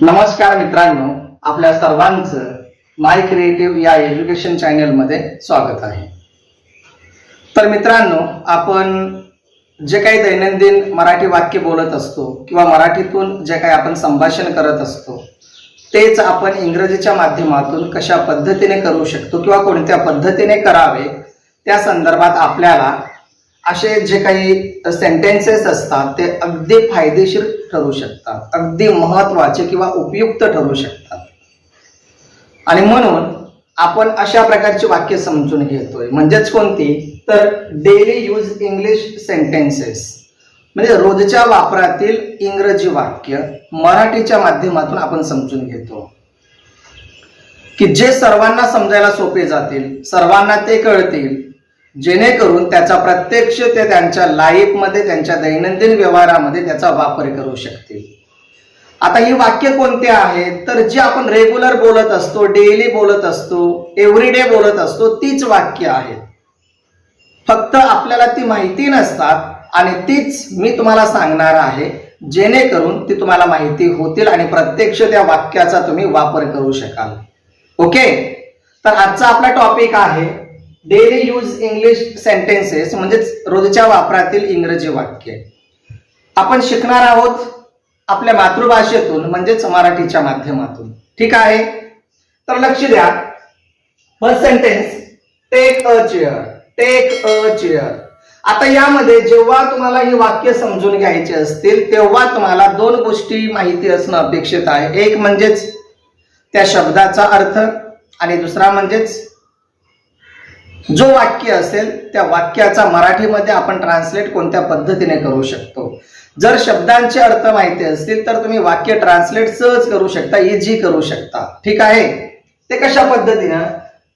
नमस्कार मित्रांनो आपल्या सर्वांचं माय क्रिएटिव्ह या एज्युकेशन चॅनलमध्ये स्वागत आहे. तर मित्रांनो आपण जे काही दैनंदिन मराठी वाक्य बोलत असतो किंवा मराठीतून जे काही आपण संभाषण करत असतो तेच आपण इंग्रजीच्या माध्यमातून कशा पद्धतीने करू शकतो किंवा कोणत्या पद्धतीने करावे त्या संदर्भात आपल्याला असे जे काही सेंटेन्सेस असतात ते अगदी फायदेशीर ठरू शकतात. अगदी महत्त्वाचे किंवा उपयुक्त ठरू शकतात. आणि म्हणून आपण अशा प्रकारची वाक्य समजून घेतोय. म्हणजेच कोणती? तर डेली यूज इंग्लिश सेंटेन्सेस म्हणजे रोजच्या वापरातील इंग्रजी वाक्य मराठीच्या माध्यमातून आपण समजून घेतो. की जे सर्वांना समजायला सोपे जातील सर्वांना ते कळतील जेणेकरून त्याचा प्रत्यक्ष ते त्यांच्या लाईफमध्ये त्यांच्या दैनंदिन व्यवहारामध्ये त्याचा वापर करू शकतील. आता ही वाक्य कोणते आहेत तर जी आपण रेग्युलर बोलत असतो डेली बोलत असतो एव्हरीडे बोलत असतो तीच वाक्य आहेत फक्त आपल्याला ती माहिती नसतात आणि तीच मी तुम्हाला सांगणार आहे जेणेकरून ती तुम्हाला माहिती होतील आणि प्रत्यक्ष त्या वाक्याचा तुम्ही वापर करू शकाल. ओके तर आजचा आपला टॉपिक आहे डेली यूज इंग्लिश सेंटेन्सेस म्हणजेच रोजच्या वापरातील इंग्रजी वाक्य. आपण शिकणार आहोत आपल्या मातृभाषेतून म्हणजेच मराठीच्या माध्यमातून. ठीक आहे? तर लक्ष द्या. First sentence take a chair take a chair आता यामध्ये जेव्हा तुम्हाला ही वाक्य समजून घ्यायचे असतील तेव्हा तुम्हाला दोन गोष्टी माहिती असणं अपेक्षित आहे. एक म्हणजेच त्या शब्दाचा अर्थ आणि दुसरा म्हणजेच जो वाक्य असेल त्या वाक्याचा मराठीमध्ये आपण ट्रान्सलेट कोणत्या पद्धतीने करू शकतो? जर शब्दांचे अर्थ माहिती असतील तर तुम्ही वाक्य ट्रान्सलेट सहज करू शकता इझी करू शकता. ठीक आहे? ते कशा पद्धतीनं?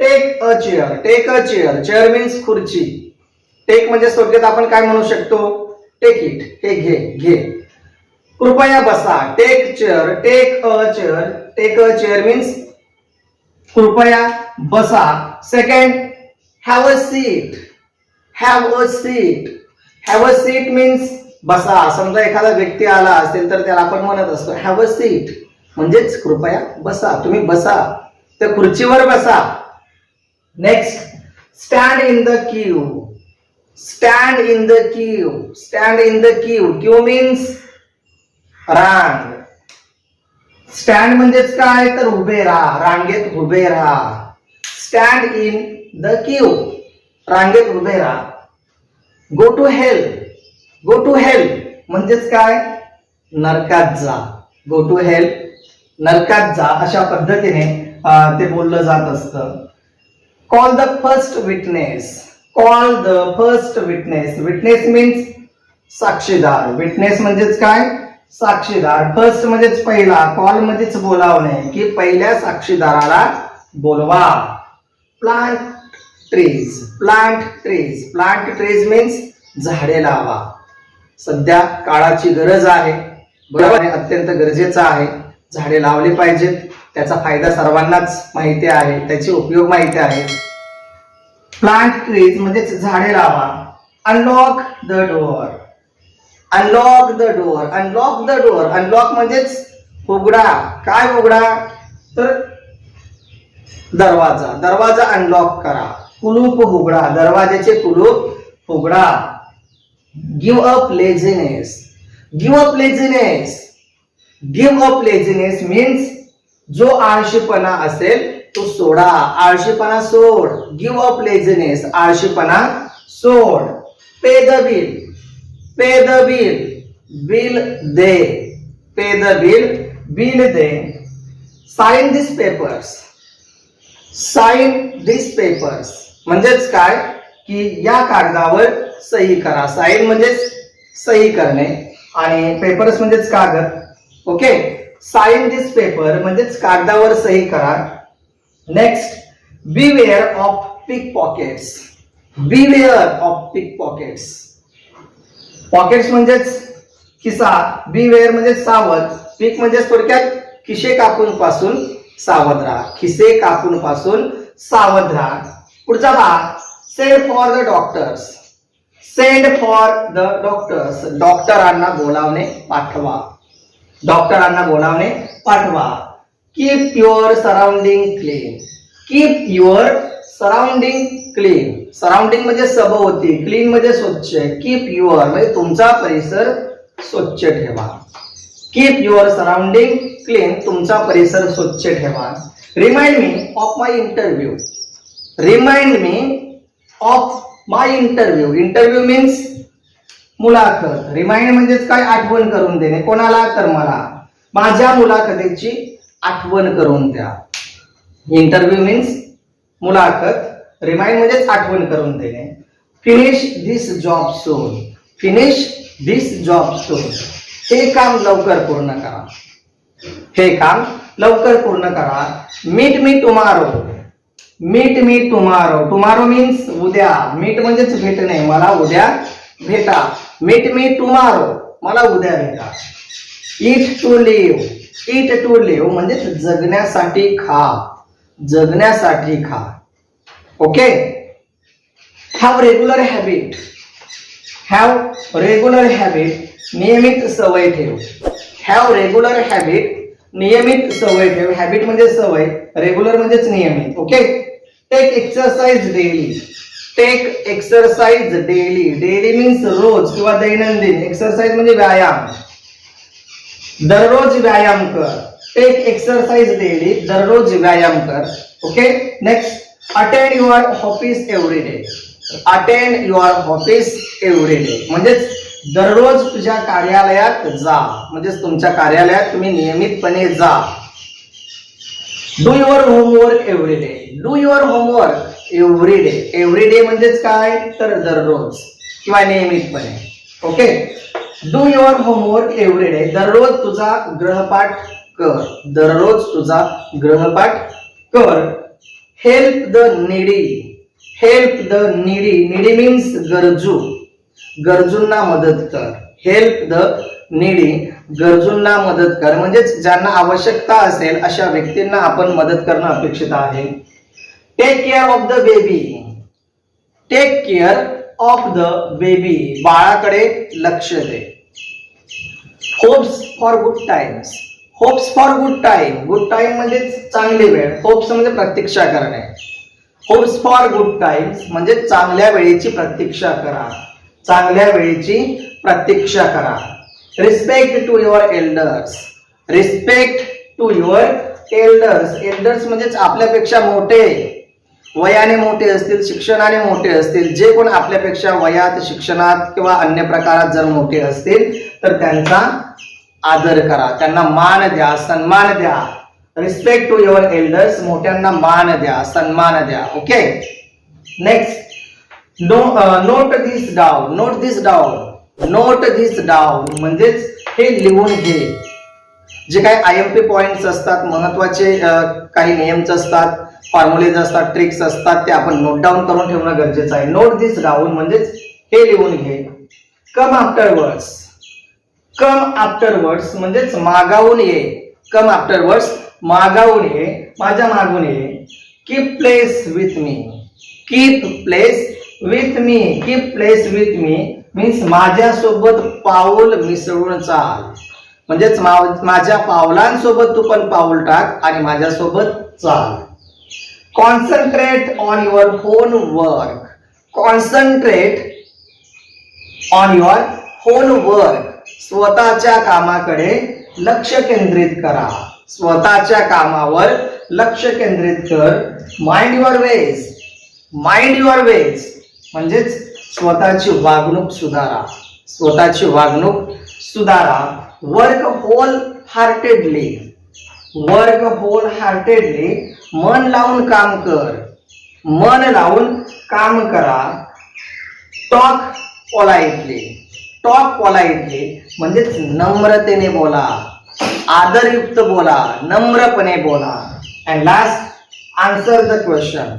Take a chair take a chair chair means खुर्ची. टेक म्हणजे थोडक्यात आपण काय म्हणू शकतो? टेक इट हे घे. घे. कृपया बसा. Take chair take a chair take a chair means कृपया बसा. Second have a seat have a seat have a seat means बसा. समजा एखादा व्यक्ती आला असेल तर त्याला आपण म्हणत असतो हॅव अ सीट म्हणजेच कृपया बसा. तुम्ही बसा. त्या खुर्चीवर बसा. Next stand in the queue stand in the queue stand in the queue queue means रांग. स्टँड म्हणजेच काय? तर उभे राहा. रांगेत उभे राहा. स्टँड इन द क्यू रांगेत उभे राहा. Go to help go to help म्हणजेच काय? नरकात जा. गो टू हेल्प नरकात जा. अशा पद्धतीने ते बोललं जात असतं. Call the first witness call the first witness witness means साक्षीदार. विटनेस म्हणजेच काय? साक्षीदार. फर्स्ट म्हणजेच पहिला. कॉल मध्येच बोलावणे की पहिल्या साक्षीदाराला बोलवा. Plant trees plant trees plant trees means झाडे लावा. सध्या काळाची गरज आहे. बरोबर आहे अत्यंत गरजेचं आहे. झाडे लावली पाहिजेत. त्याचा फायदा सर्वांनाच माहिती आहे. त्याचे उपयोग माहिती आहे. प्लांट ट्रीज म्हणजेच झाडे लावा. Unlock the door unlock the door unlock the door unlock म्हणजेच उघडा. काय उघडा? तर दरवाजा. दरवाजा अनलॉक करा. कुलूप उघडा दरवाजाचे कुलूप उघडा give up laziness give up laziness give up laziness means जो आळशीपणा असेल तो सोडा. आळशीपणा सोड. गिव अप लेझिनेस आळशीपणा सोड. Pay the bill pay the bill bill they. Pay the bill bill they. Sign this papers sign this papers म्हणजेच काय? की या कागदावर सही करा. साइन म्हणजेच सही करणे. आणि पेपर्स म्हणजेच कागद. ओके साइन दिस पेपर म्हणजेच कागदावर सही करा. Next beware of pickpockets beware of pickpockets pockets म्हणजेच खिसा. बीवेअर म्हणजे सावध. पीक म्हणजे थोडक्यात खिशे कापून पासून सावध राहा खिसे कापून पासून सावध राहा पुढचा भाग send for the doctors send for the doctors डॉक्टरांना बोलावणे पाठवा. डॉक्टरांना बोलावणे पाठवा. Keep your surrounding clean keep your surrounding clean surrounding म्हणजे सभोवती क्लीन म्हणजे स्वच्छ. कीप युअर म्हणजे तुमचा परिसर स्वच्छ ठेवा. कीप युअर सराउंडिंग क्लीन तुमचा परिसर स्वच्छ ठेवा. Remind me of my interview remind me of my interview interview means मुलाखत. रिमाइंड म्हणजेच काय? आठवण करून देणे. कोणाला? तर मला. माझ्या मुलाखतीची आठवण करून द्या. इंटरव्ह्यू मीन्स मुलाखत. रिमाइंड म्हणजेच आठवण करून देणे. Finish this job soon finish this job soon हे काम लवकर पूर्ण करा. हे काम लवकर पूर्ण करा. Meet me tomorrow meet me tomorrow tomorrow means उद्या. मीट म्हणजेच भेटणे मला उद्या भेटा. मीट मी टुमारो मला उद्या भेटा. Eat to live eat to live म्हणजेच जगण्यासाठी खा. जगण्यासाठी खा. Okay have regular habit have regular habit नियमित सवय ठेव. हॅव रेग्युलर हॅबिट नियमित सवय ठेव. हॅबिट म्हणजे सवय रेग्युलर म्हणजेच नियमित. Okay take exercise daily take exercise daily daily means रोज किंवा दैनंदिन. एक्सरसाइज म्हणजे व्यायाम. दररोज व्यायाम कर. टेक एक्सरसाइज डेली दररोज व्यायाम कर. Okay next attend your office every day attend your office every day म्हणजेच दररोज तुझ्या कार्यालयात जा. म्हणजेच तुमच्या कार्यालयात तुम्ही नियमितपणे जा. Do your homework every day do your homework every day every day म्हणजेच काय? तर दररोज. किंवा नियमितपणे. Okay do your homework every day दररोज तुझा ग्रहपाठ कर. दररोज तुझा ग्रहपाठ कर. Help the needy help the needy needy means गरजू. गरजूंना मदत कर. हेल्प द निडी गरजूंना मदत कर. म्हणजेच ज्यांना आवश्यकता असेल अशा व्यक्तींना आपण मदत करणं अपेक्षित आहे. Take care of the baby take care of the baby बाळाकडे लक्ष दे. Hopes for good times hopes for good time good time म्हणजे चांगली वेळ. होप्स म्हणजे प्रतीक्षा करणे. होप्स फॉर गुड टाइम्स म्हणजे चांगल्या वेळेची प्रतीक्षा करा. चांगल्या वेळेची प्रतीक्षा करा. Respect to your elders respect to your elders elders म्हणजेच आपल्यापेक्षा मोठे. वयाने मोठे असतील शिक्षणाने मोठे असतील जे कोण आपल्यापेक्षा वयात शिक्षणात किंवा अन्य प्रकारात जर मोठे असतील तर त्यांचा आदर करा. त्यांना मान द्या सन्मान द्या. रिस्पेक्ट टू युअर एल्डर्स मोठ्यांना मान द्या सन्मान द्या okay next no note this down note this down note this down म्हणजेच हे लिहून घे. जे काही आय एम पी पॉइंट्स असतात महत्त्वाचे uh, काही नियम्स असतात फॉर्म्युलेज असतात ट्रिक्स असतात ते आपण नोट डाऊन करून ठेवणं गरजेचं आहे. नोट दिस डाऊन म्हणजेच हे लिहून घे. Come after words come after words म्हणजेच मागावून ये. कम आफ्टर वर्ड्स मागावून ये माझ्या मागून ये. Keep place with me keep place with me keep place with me means माझ्यासोबत पाऊल मिसळून चाल. म्हणजेच मा- माझ्या पावलांसोबत तू पण पाऊल टाक आणि माझ्यासोबत चाल. Concentrate on your own work concentrate on your own work स्वतःच्या कामाकडे लक्ष केंद्रित करा. स्वतःच्या कामावर लक्ष केंद्रित कर. Mind your ways mind your ways म्हणजेच स्वतःची वागणूक सुधारा. स्वतःची वागणूक सुधारा. Work wholeheartedly work wholeheartedly मन लावून काम कर. मन लावून काम करा. टॉक पोलाइटली टॉक पोलाइटली म्हणजेच नम्रतेने बोला. आदरयुक्त बोला नम्रपणे बोला. And last answer the question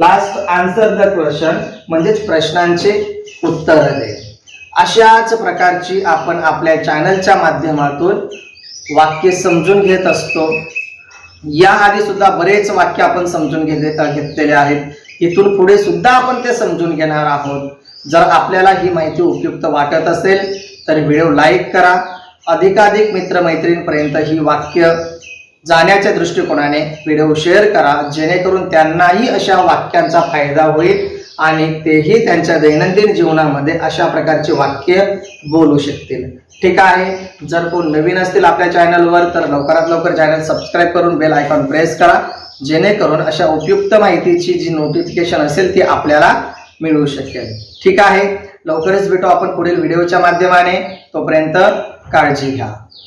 last answer the question म्हणजेच प्रश्नांचे उत्तर दे. अशाच प्रकारची आपण आपल्या चॅनलच्या माध्यमातून वाक्य समजून घेत असतो. या आधी सुद्धा बरेच वाक्य आपण समजून घेतले घेतलेले आहेत. इथून पुढे सुद्धा आपण ते समजून घेणार आहोत. जर आपल्याला ही माहिती उपयुक्त वाटत असेल तर व्हिडिओ लाईक करा. अधिकाधिक मित्रमैत्रीणपर्यंत ही वाक्य जाण्याच्या दृष्टिकोनाने व्हिडिओ शेअर करा जेणेकरून त्यांनाही अशा वाक्यांचा फायदा होईल आणि तेही त्यांच्या दैनंदिन जीवनामध्ये अशा प्रकारची वाक्य बोलू शकतील. ठीक आहे? जर कोण नवीन असतील आपल्या चॅनलवर तर लवकरात लवकर चॅनल सबस्क्राईब करून बेल आयकॉन प्रेस करा जेणेकरून अशा उपयुक्त माहितीची जी नोटिफिकेशन असेल ती आपल्याला मिळू शकेल. ठीक आहे? लवकरच भेटू आपण पुढील व्हिडिओच्या माध्यमाने. तोपर्यंत 干了几天